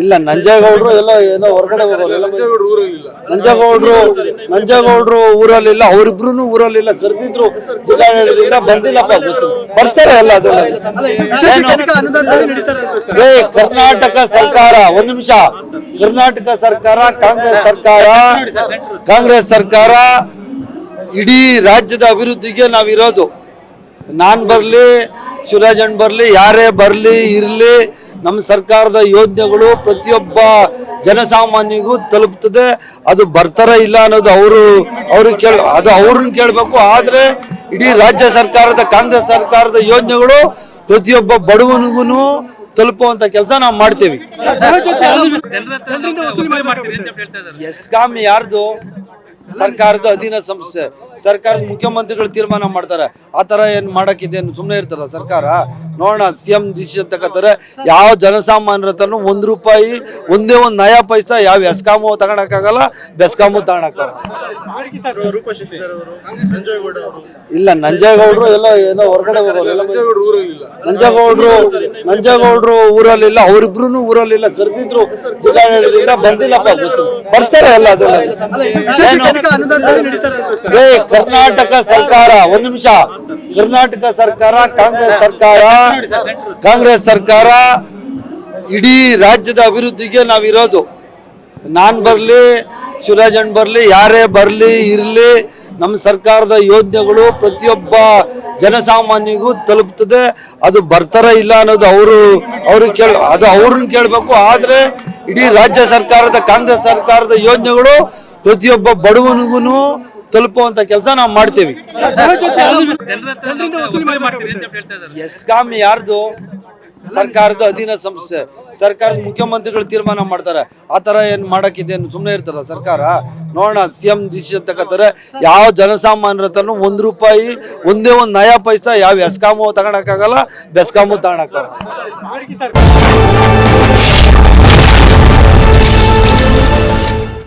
ಇಲ್ಲ ನಂಜೇಗೌಡರು ಎಲ್ಲ ಏನೋ ಹೊರಗಡೆ ಹೋಗೋರು ನಂಜೇಗೌಡರು ನಂಜೇಗೌಡರು ಊರಲ್ಲಿಲ್ಲ. ಅವರಿಬ್ರು ಊರಲ್ಲಿಲ್ಲ ಕರೆದಿದ್ರು ಜಿಲ್ಲಾಡಳಿತದಿಂದ ಬಂದಿಲ್ಲಪ್ಪ ಗೊತ್ತು. ಬರ್ತಾರೆ ಎಲ್ಲ? ಏ ಕರ್ನಾಟಕ ಸರ್ಕಾರ ಒಂದ್ ನಿಮಿಷ. ಕರ್ನಾಟಕ ಸರ್ಕಾರ ಕಾಂಗ್ರೆಸ್ ಸರ್ಕಾರ ಕಾಂಗ್ರೆಸ್ ಸರ್ಕಾರ ಇಡೀ ರಾಜ್ಯದ ಅಭಿವೃದ್ಧಿಗೆ ನಾವಿರೋದು. ನಾನ್ ಬರ್ಲಿ ಶಿವರಾಜನ್ ಬರಲಿ ಯಾರೇ ಬರಲಿ ಇರಲಿ ನಮ್ಮ ಸರ್ಕಾರದ ಯೋಜನೆಗಳು ಪ್ರತಿಯೊಬ್ಬ ಜನಸಾಮಾನ್ಯಗೂ ತಲುಪ್ತದೆ. ಅದು ಬರ್ತಾರ ಇಲ್ಲ ಅನ್ನೋದು ಅವರು ಅವ್ರಿಗೆ ಕೇಳ ಅದು ಅವ್ರನ್ನ ಕೇಳಬೇಕು. ಆದರೆ ಇಡೀ ರಾಜ್ಯ ಸರ್ಕಾರದ ಕಾಂಗ್ರೆಸ್ ಸರ್ಕಾರದ ಯೋಜನೆಗಳು ಪ್ರತಿಯೊಬ್ಬ ಬಡವನಿಗೂ ತಲುಪುವಂತ ಕೆಲಸ ನಾವು ಮಾಡ್ತೇವೆ. ಎಸ್ಕಾಮ್ ಯಾರ್ದು? ಸರ್ಕಾರದ ಅಧೀನ ಸಂಸ್ಥೆ ಸರ್ಕಾರದ ಮುಖ್ಯಮಂತ್ರಿಗಳು ತೀರ್ಮಾನ ಮಾಡ್ತಾರೆ. ಆ ಥರ ಏನು ಮಾಡೋಕ್ಕಿದೆ ಸುಮ್ಮನೆ ಇರ್ತಾರ ಸರ್ಕಾರ? ನೋಡೋಣ ಸಿ ಎಂ ಡಿಸಿಷನ್ ತಗೋತಾರೆ. ಯಾವ ಜನಸಾಮಾನ್ಯರ ಹತ್ರನೂ ಒಂದು ರೂಪಾಯಿ ಒಂದೇ ಒಂದು ನಯಾ ಪೈಸಾ ಯಾವ ಎಸ್ಕಾಮು ತಗೊಳಕ್ಕಾಗಲ್ಲ ಬೆಸ್ಕಾಮು ತಗೊಳಕ್ಕಾಗಲ್ಲ ಇಲ್ಲ ನಂಜೇಗೌಡರು ಎಲ್ಲ ಏನೋ ಹೊರಗಡೆ ಹೋಗೋರು ನಂಜೇಗೌಡರು ನಂಜೇಗೌಡರು ಊರಲ್ಲಿಲ್ಲ ಅವರಿಬ್ರು ಊರಲ್ಲಿಲ್ಲ ಕರೆದಿದ್ರು. ಬಂದಿಲ್ಲಪ್ಪ ಬರ್ತಾರೆ ಎಲ್ಲ ಅದೆಲ್ಲ ಕರ್ನಾಟಕ ಸರ್ಕಾರ ಒಂದ್ ನಿಮಿಷ. ಕರ್ನಾಟಕ ಸರ್ಕಾರ ಕಾಂಗ್ರೆಸ್ ಸರ್ಕಾರ ಕಾಂಗ್ರೆಸ್ ಸರ್ಕಾರ ಇಡೀ ರಾಜ್ಯದ ಅಭಿವೃದ್ಧಿಗೆ ನಾವಿರೋದು. ನಾನ್ ಬರ್ಲಿ ಶಿವರಾಜನ್ ಬರ್ಲಿ ಯಾರೇ ಬರ್ಲಿ ಇರ್ಲಿ ನಮ್ಮ ಸರ್ಕಾರದ ಯೋಜನೆಗಳು ಪ್ರತಿಯೊಬ್ಬ ಜನಸಾಮಾನ್ಯಗೂ ತಲುಪ್ತದೆ. ಅದು ಬರ್ತಾರ ಇಲ್ಲ ಅನ್ನೋದು ಅವರು ಅವ್ರಿಗೆ ಕೇಳ ಅದು ಅವ್ರನ್ನ ಕೇಳಬೇಕು. ಆದ್ರೆ ಇಡೀ ರಾಜ್ಯ ಸರ್ಕಾರದ ಕಾಂಗ್ರೆಸ್ ಸರ್ಕಾರದ ಯೋಜನೆಗಳು ಪ್ರತಿಯೊಬ್ಬ ಬಡವನಿಗೂ ತಲುಪುವಂತ ಕೆಲಸ ನಾವು ಮಾಡ್ತೇವೆ. ಎಸ್ಕಾಮ್ ಯಾರ್ದು? ಸರ್ಕಾರದ ಅಧೀನ ಸಂಸ್ಥೆ. ಸರ್ಕಾರದ ಮುಖ್ಯಮಂತ್ರಿಗಳು ತೀರ್ಮಾನ ಮಾಡ್ತಾರೆ. ಆ ಥರ ಏನು ಮಾಡೋಕ್ಕಿದೆ ಸುಮ್ಮನೆ ಇರ್ತಾರ ಸರ್ಕಾರ? ನೋಡೋಣ ಸಿ ಎಂ ಡಿಸಿಷನ್ ತಗೋತಾರೆ. ಯಾವ ಜನಸಾಮಾನ್ಯರ ಹತ್ರನೂ ಒಂದು ರೂಪಾಯಿ ಒಂದೇ ಒಂದು ನಯಾ ಪೈಸಾ ಯಾವ ಎಸ್ಕಾಮು ತಗೊಳಕ್ಕಾಗಲ್ಲ ಬೆಸ್ಕಾಮು ತಗೊಳಕ್ಕಾಗಲ್ಲ.